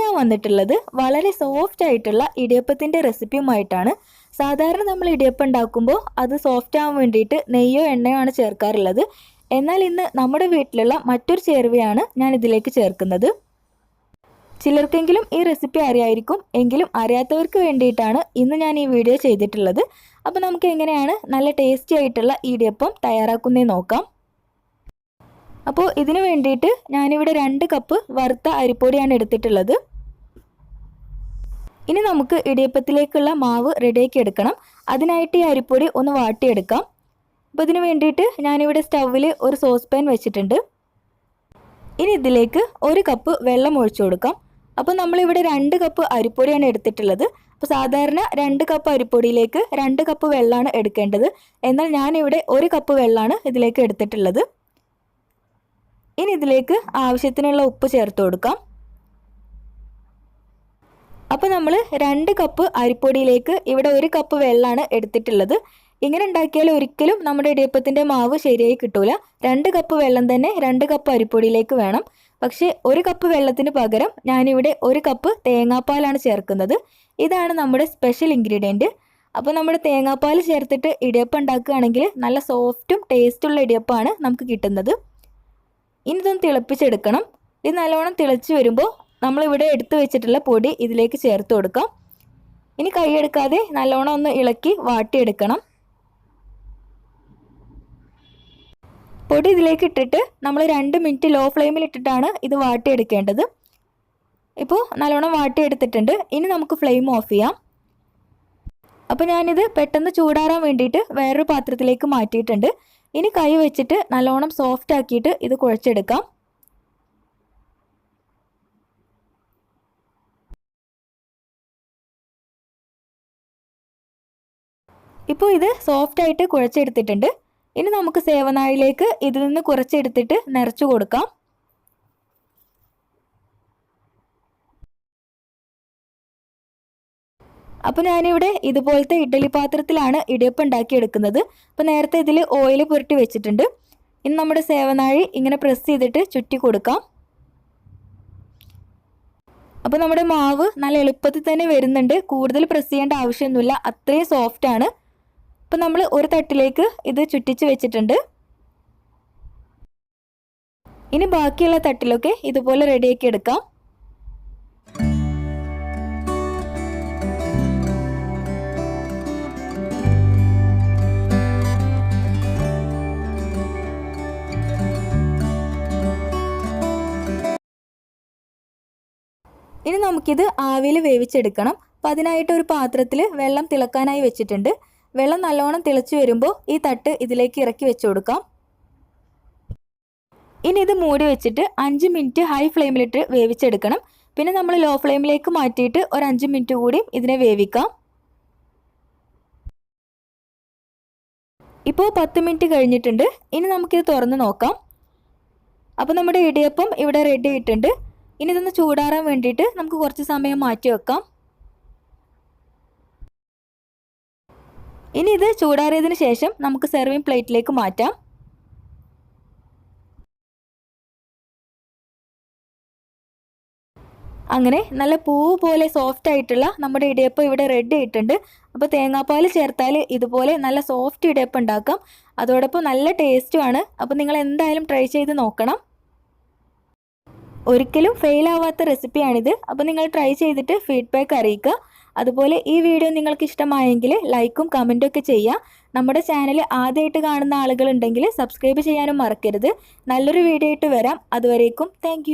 ഞാൻ വന്നിട്ടുള്ളത് വളരെ സോഫ്റ്റ് ആയിട്ടുള്ള ഇടിയപ്പത്തിന്റെ റെസിപ്പിയുമായിട്ടാണ് സാധാരണ നമ്മൾ ഇടിയപ്പം ഉണ്ടാക്കുമ്പോൾ അത് സോഫ്റ്റ് ആവാൻ വേണ്ടിയിട്ട് നെയ്യോ എണ്ണയോ ആണ് ചേർക്കാറുള്ളത്. എന്നാൽ ഇന്ന് നമ്മുടെ വീട്ടിലുള്ള മറ്റൊരു ചേരുവയാണ് ഞാൻ ഇതിലേക്ക് ചേർക്കുന്നത്. ചിലർക്കെങ്കിലും ഈ റെസിപ്പി അറിയായിരിക്കും. എങ്കിലും അറിയാത്തവർക്ക് വേണ്ടിയിട്ടാണ് ഇന്ന് ഞാൻ ഈ വീഡിയോ ചെയ്തിട്ടുള്ളത്. അപ്പോൾ നമുക്ക് എങ്ങനെയാണ് നല്ല ടേസ്റ്റി ആയിട്ടുള്ള ഇടിയപ്പം തയ്യാറാക്കുന്നേ നോക്കാം. അപ്പോൾ ഇതിന് വേണ്ടിയിട്ട് ഞാനിവിടെ രണ്ട് കപ്പ് വറുത്ത അരിപ്പൊടിയാണ് എടുത്തിട്ടുള്ളത്. ഇനി നമുക്ക് ഇടിയപ്പത്തിലേക്കുള്ള മാവ് റെഡിയാക്കി എടുക്കണം. അതിനായിട്ട് ഈ അരിപ്പൊടി ഒന്ന് വാട്ടിയെടുക്കാം. അപ്പോൾ ഇതിന് വേണ്ടിയിട്ട് ഞാനിവിടെ സ്റ്റൗവിൽ ഒരു സോസ് പാൻ വെച്ചിട്ടുണ്ട്. ഇനി ഇതിലേക്ക് ഒരു കപ്പ് വെള്ളം ഒഴിച്ചു കൊടുക്കാം. അപ്പോൾ നമ്മളിവിടെ രണ്ട് കപ്പ് അരിപ്പൊടിയാണ് എടുത്തിട്ടുള്ളത്. അപ്പോൾ സാധാരണ രണ്ട് കപ്പ് അരിപ്പൊടിയിലേക്ക് രണ്ട് കപ്പ് വെള്ളമാണ് എടുക്കേണ്ടത്. എന്നാൽ ഞാനിവിടെ ഒരു കപ്പ് വെള്ളമാണ് ഇതിലേക്ക് എടുത്തിട്ടുള്ളത്. ഇനി ഇതിലേക്ക് ആവശ്യത്തിനുള്ള ഉപ്പ് ചേർത്ത് കൊടുക്കാം. അപ്പോൾ നമ്മൾ രണ്ട് കപ്പ് അരിപ്പൊടിയിലേക്ക് ഇവിടെ ഒരു കപ്പ് വെള്ളമാണ് എടുത്തിട്ടുള്ളത്. ഇങ്ങനെ ഉണ്ടാക്കിയാൽ ഒരിക്കലും നമ്മുടെ ഇടിയപ്പത്തിന്റെ മാവ് ശരിയായി കിട്ടൂല. രണ്ട് കപ്പ് വെള്ളം തന്നെ രണ്ട് കപ്പ് അരിപ്പൊടിയിലേക്ക് വേണം. പക്ഷേ ഒരു കപ്പ് വെള്ളത്തിന് പകരം ഞാനിവിടെ ഒരു കപ്പ് തേങ്ങാപ്പാലാണ് ചേർക്കുന്നത്. ഇതാണ് നമ്മുടെ സ്പെഷ്യൽ ഇൻഗ്രീഡിയന്റ് അപ്പോൾ നമ്മുടെ തേങ്ങാപ്പാൽ ചേർത്തിട്ട് ഇടിയപ്പം ഉണ്ടാക്കുകയാണെങ്കിൽ നല്ല സോഫ്റ്റും ടേസ്റ്റുള്ള ഇടിയപ്പമാണ് നമുക്ക് കിട്ടുന്നത്. ഇനി ഇതൊന്ന് തിളപ്പിച്ചെടുക്കണം. ഇത് നല്ലോണം തിളച്ച് വരുമ്പോൾ നമ്മളിവിടെ എടുത്തു വെച്ചിട്ടുള്ള പൊടി ഇതിലേക്ക് ചേർത്ത് കൊടുക്കാം. ഇനി കൈയെടുക്കാതെ നല്ലോണം ഒന്ന് ഇളക്കി വാട്ടിയെടുക്കണം. പൊടി ഇതിലേക്ക് ഇട്ടിട്ട് നമ്മൾ രണ്ട് മിനിറ്റ് ലോ ഫ്ലെയിമിൽ ഇട്ടിട്ടാണ് ഇത് വാട്ടിയെടുക്കേണ്ടത്. ഇപ്പോൾ നല്ലോണം വാട്ടിയെടുത്തിട്ടുണ്ട്. ഇനി നമുക്ക് ഫ്ലെയിം ഓഫ് ചെയ്യാം. അപ്പോൾ ഞാനിത് പെട്ടെന്ന് ചൂടാറാൻ വേണ്ടിയിട്ട് വേറൊരു പാത്രത്തിലേക്ക് മാറ്റിയിട്ടുണ്ട്. ഇനി കൈ വെച്ചിട്ട് നല്ലോണം സോഫ്റ്റ് ആക്കിയിട്ട് ഇത് കുഴച്ചെടുക്കാം. ഇപ്പോൾ ഇത് സോഫ്റ്റ് ആയിട്ട് കുഴച്ചെടുത്തിട്ടുണ്ട്. ഇനി നമുക്ക് സേവനായിലേക്ക് ഇതിൽ നിന്ന് കുറച്ചെടുത്തിട്ട് നിറച്ചു കൊടുക്കാം. അപ്പോൾ ഞാനിവിടെ ഇതുപോലത്തെ ഇഡ്ഡലി പാത്രത്തിലാണ് ഇടിയപ്പം ഉണ്ടാക്കിയെടുക്കുന്നത്. അപ്പോൾ നേരത്തെ ഇതിൽ ഓയിൽ പുരട്ടി വെച്ചിട്ടുണ്ട്. ഇനി നമ്മുടെ സേവനാഴി ഇങ്ങനെ പ്രസ് ചെയ്തിട്ട് ചുറ്റി കൊടുക്കാം. അപ്പോൾ നമ്മുടെ മാവ് നല്ല എളുപ്പത്തിൽ തന്നെ വരുന്നുണ്ട്. കൂടുതൽ പ്രസ് ചെയ്യേണ്ട ആവശ്യമൊന്നുമില്ല. അത്രയും സോഫ്റ്റ് ആണ്. അപ്പോൾ നമ്മൾ ഒരു തട്ടിലേക്ക് ഇത് ചുറ്റിച്ച് വെച്ചിട്ടുണ്ട്. ഇനി ബാക്കിയുള്ള തട്ടിലൊക്കെ ഇതുപോലെ റെഡിയാക്കി എടുക്കാം. ഇനി നമുക്കിത് ആവിയിൽ വേവിച്ചെടുക്കണം. അപ്പം അതിനായിട്ട് ഒരു പാത്രത്തിൽ വെള്ളം തിളക്കാനായി വെച്ചിട്ടുണ്ട്. വെള്ളം നല്ലോണം തിളച്ച് വരുമ്പോൾ ഈ തട്ട് ഇതിലേക്ക് ഇറക്കി വെച്ച് കൊടുക്കാം. ഇനി ഇത് മൂടി വെച്ചിട്ട് അഞ്ച് മിനിറ്റ് ഹൈ ഫ്ലെയിമിലിട്ട് വേവിച്ചെടുക്കണം. പിന്നെ നമ്മൾ ലോ ഫ്ലെയിമിലേക്ക് മാറ്റിയിട്ട് ഒരു അഞ്ച് മിനിറ്റ് കൂടി ഇതിനെ വേവിക്കാം. ഇപ്പോൾ പത്ത് മിനിറ്റ് കഴിഞ്ഞിട്ടുണ്ട്. ഇനി നമുക്കിത് തുറന്ന് നോക്കാം. അപ്പോൾ നമ്മുടെ ഇടിയപ്പം ഇവിടെ റെഡി ആയിട്ടുണ്ട്. ഇനി ഇതൊന്ന് ചൂടാറാൻ വേണ്ടിയിട്ട് നമുക്ക് കുറച്ച് സമയം മാറ്റി വെക്കാം. ഇനി ഇത് ചൂടാറിയതിന് ശേഷം നമുക്ക് സെർവിങ് പ്ലേറ്റിലേക്ക് മാറ്റാം. അങ്ങനെ നല്ല പൂവ് പോലെ സോഫ്റ്റ് ആയിട്ടുള്ള നമ്മുടെ ഇടിയപ്പം ഇവിടെ റെഡി ആയിട്ടുണ്ട്. അപ്പോൾ തേങ്ങാപ്പാൽ ചേർത്താൽ ഇതുപോലെ നല്ല സോഫ്റ്റ് ഇടിയപ്പം ഉണ്ടാക്കാം. അതോടൊപ്പം നല്ല ടേസ്റ്റുമാണ് അപ്പോൾ നിങ്ങൾ എന്തായാലും ട്രൈ ചെയ്ത് നോക്കണം. ഒരിക്കലും ഫെയിൽ ആവാത്ത റെസിപ്പിയാണിത് അപ്പോൾ നിങ്ങൾ ട്രൈ ചെയ്തിട്ട് ഫീഡ്ബാക്ക് അറിയിക്കുക. അതുപോലെ ഈ വീഡിയോ നിങ്ങൾക്ക് ഇഷ്ടമായെങ്കിൽ ലൈക്കും കമന്റും ഒക്കെ ചെയ്യുക. നമ്മുടെ ചാനൽ ആദ്യമായിട്ട് കാണുന്ന ആളുകളുണ്ടെങ്കിൽ സബ്സ്ക്രൈബ് ചെയ്യാനും മറക്കരുത്. നല്ലൊരു വീഡിയോ ആയിട്ട് വരാം. അതുവരേക്കും താങ്ക്